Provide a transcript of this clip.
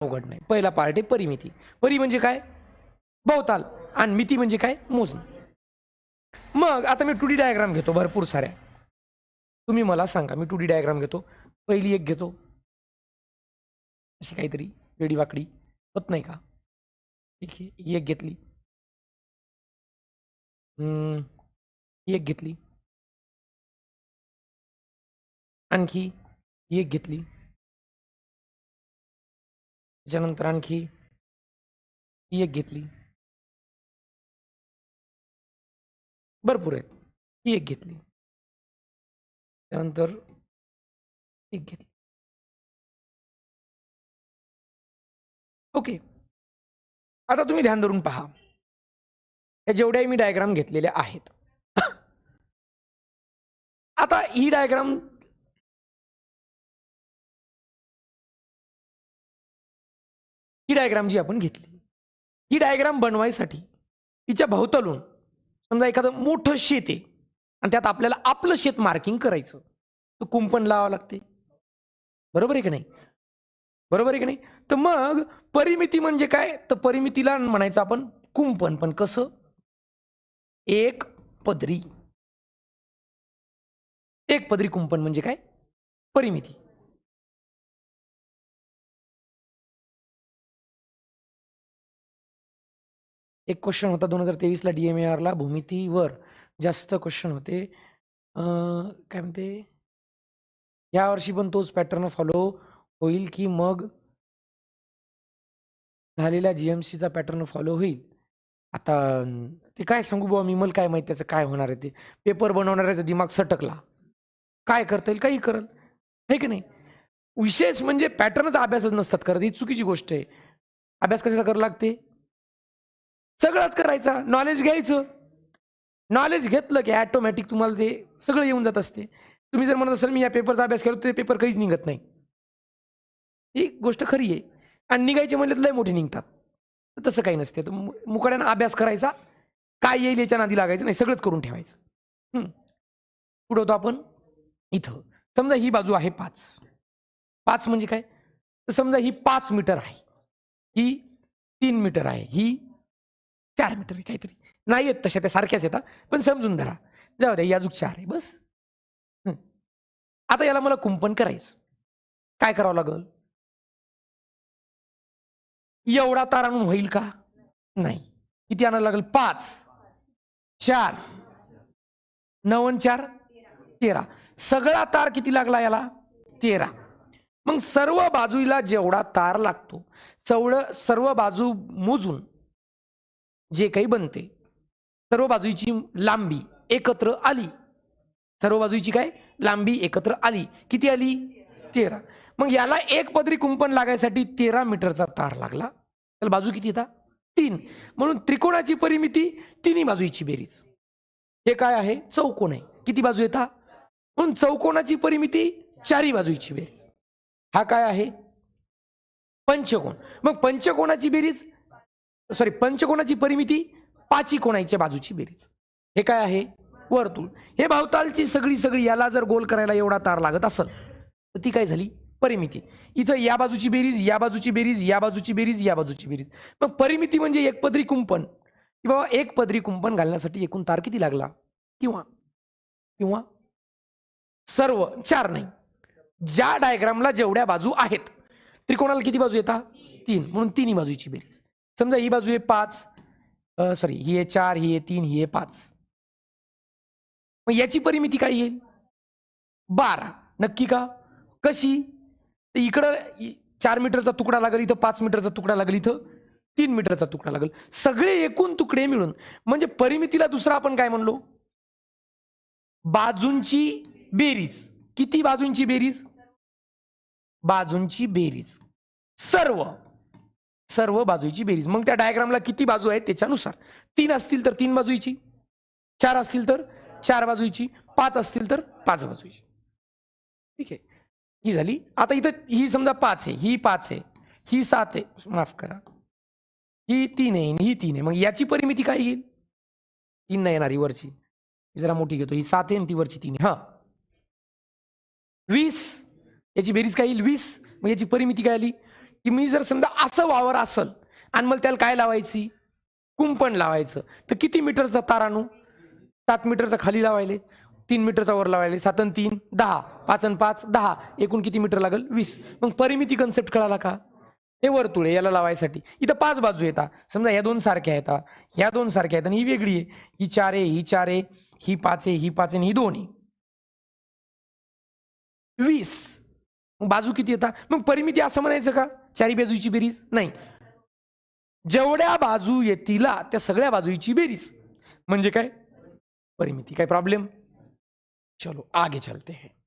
अवघड नाही. पहिला पार्ट आहे परिमिती. परी म्हणजे काय? भोवताल. आणि मिती म्हणजे काय? मोजणं. मग आता मी टू डी डायग्राम घेतो भरपूर साऱ्या. तुम्ही मला सांगा मी टू डी डायग्राम घेतो. पहिली एक घेतो. अशी काहीतरी वेडी वाकडी. होत नाही का? ठीक आहे एक घेतली. एक घेतली. आणखी एक घेतली. त्याच्यानंतर आणखी ही एक घेतली. भरपूर आहेत. ही एक घेतली. त्यानंतर एक घेतली. ओके. आता तुम्ही ध्यान धरून पहा. या जेवढ्याही मी डायग्राम घेतलेल्या आहेत. आता ही डायग्राम ही डायग्राम जी आपण घेतली. ही डायग्राम बनवायसाठी तिच्या भोवतालून समजा एखादं मोठं शेत आहे आणि त्यात आपल्याला आपलं शेत मार्किंग करायचं. तर कुंपण लावावं लागते. बरोबर आहे की नाही? बरोबर आहे की नाही? तर मग परिमिती म्हणजे काय? तर परिमितीला म्हणायचं आपण कुंपण. पण कसं? एक पदरी. एक पदरी कुंपण म्हणजे काय? परिमिती. एक क्वेश्चन होता दोन हजार तेवीसला डी एम ए आरला भूमितीवर जास्त क्वेश्चन होते. काय म्हणते? यावर्षी पण तोच पॅटर्न फॉलो होईल की मग झालेल्या जी एम सीचा पॅटर्न फॉलो होईल? आता ते काय सांगू बुवा मी मला काय माहिती त्याचं काय होणार आहे ते. पेपर बनवणाऱ्याचा दिमाग सटकला. काय करता येईल? काही करल. हे की नाही? विशेष म्हणजे पॅटर्नचा अभ्यासच नसतात करत. ही चुकीची गोष्ट आहे. अभ्यास कशाचा करावं लागते? सगळंच करायचा नॉलेज घ्यायचं. नॉलेज घेतलं की ॲटोमॅटिक तुम्हाला ते सगळं येऊन जात असते. तुम्ही जर म्हणत असाल मी या पेपरचा अभ्यास केला तर ते पेपर काहीच निघत नाही. ही गोष्ट खरी आहे. आणि निघायचे म्हणले तर लय मोठे निघतात. तसं काही नसते. तर मु- अभ्यास करायचा. काय येईल याच्या नादी लागायचं नाही. सगळंच करून ठेवायचं. हम्म. पुढं होतो आपण इथं. समजा ही बाजू आहे पाच. पाच म्हणजे काय? तर समजा ही पाच मीटर आहे. ही तीन मीटर आहे. ही चार मीटर आहे काहीतरी. नाही येत तशा त्या सारख्याच येतात. पण समजून धरा. जाऊ द्या याजूक चार आहे बस. आता याला मला कुंपण करायचं. काय करावं लागल? एवढा तार आणून होईल का? नाही. किती आणायला लागेल? पाच. चार. नवन चार? तेरा. सगळा तार किती लागला याला? तेरा. मग सर्व बाजूला जेवढा तार लागतो सवळ सर्व बाजू मोजून जे काही बनते. सर्व बाजूची लांबी एकत्र आली. सर्व बाजूची काय? लांबी एकत्र आली. किती आली? तेरा. मग याला एक पदरी कुंपण लागायसाठी तेरा मीटरचा तार लागला. त्याला बाजू किती येतात तीन. म्हणून त्रिकोणाची परिमिती तिन्ही बाजूची बेरीज. हे काय आहे? चौकोन आहे. किती बाजू येतात म्हणून चौकोनाची परिमिती चारी बाजूची बेरीज. हा काय आहे? पंचकोण मग पंचकोणाची बेरीज सॉरी पंचकोणाची परिमिती पाची कोणाच्या बाजूची बेरीज. हे काय आहे? वर्तुळ. हे भावतालची सगळी सगळी याला जर गोल करायला एवढा तार लागत असेल तर ती काय झाली? परिमिती. इथं या बाजूची बेरीज या बाजूची बेरीज या बाजूची बेरीज या बाजूची बेरीज. मग परिमिती म्हणजे एक पदरी कुंपण. की बाबा एक पदरी कुंपण घालण्यासाठी एकूण तार किती लागला? किंवा किंवा सर्व चार नाही. ज्या डायग्रामला जेवढ्या बाजू आहेत त्रिकोणाला किती बाजू येतात तीन. म्हणून तिन्ही बाजूची बेरीज. समजा ही बाजू आहे पाच सॉरी ही आहे चार ही आहे तीन ही आहे पाच. मग याची परिमिती काय येईल? बारा. नक्की का? कशी? तर इकडं चार मीटरचा तुकडा लागेल इथं पाच मीटरचा तुकडा लागेल इथं तीन मीटरचा तुकडा लागेल. सगळे एकूण तुकडे मिळून म्हणजे परिमितीला दुसरा आपण काय म्हणलो? बाजूंची बेरीज. किती बाजूंची बेरीज? बाजूंची बेरीज. सर्व. सर्व बाजूची बेरीज. मग त्या डायग्रामला किती बाजू आहेत त्याच्यानुसार? तीन असतील तर तीन बाजूची चार असतील तर चार बाजूची पाच असतील तर पाच बाजूची. ठीक आहे? ही झाली. आता इथं ही समजा पाच आहे ही पाच आहे ही सात आहे. माफ करा. ही तीन आहे आणि ही तीन आहे. मग याची परिमिती काय येईल? तीन नाही येणार ही वरची. जरा मोठी घेतो. ही सात आहे आणि ती वरची तीन आहे. हा. वीस. याची बेरीज काय येईल? वीस. मग याची परिमिती काय आली? की मी जर समजा असं वावर असल आणि मग त्याला काय लावायची? कुंपण लावायचं. तर किती मीटरचा तार आणू? सात मीटरचा खाली लावायले. तीन मीटरचा वर लावायले. सात आणि तीन दहा. पाच आणि पाच दहा. एकूण किती मीटर लागेल? वीस. मग परिमिती कन्सेप्ट कळाला का? हे वर्तुळ आहे याला लावायसाठी. इथं पाच बाजू येतात समजा ह्या दोन सारख्या येतात ह्या दोन सारख्या आहेत आणि ही वेगळी आहे. ही चार आहे ही चार आहे ही पाच आहे ही पाच आहे आणि ही दोन आहे. वीस. मग बाजू किती येतात मग परिमिती असं म्हणायचं का? चारी बाजूची बेरीज? नाही. जेवढ्या बाजू येतीला त्या सगळ्या बाजूची बेरीज. म्हणजे काय? परिमिती. काय प्रॉब्लेम चलो आगे चलते हैं.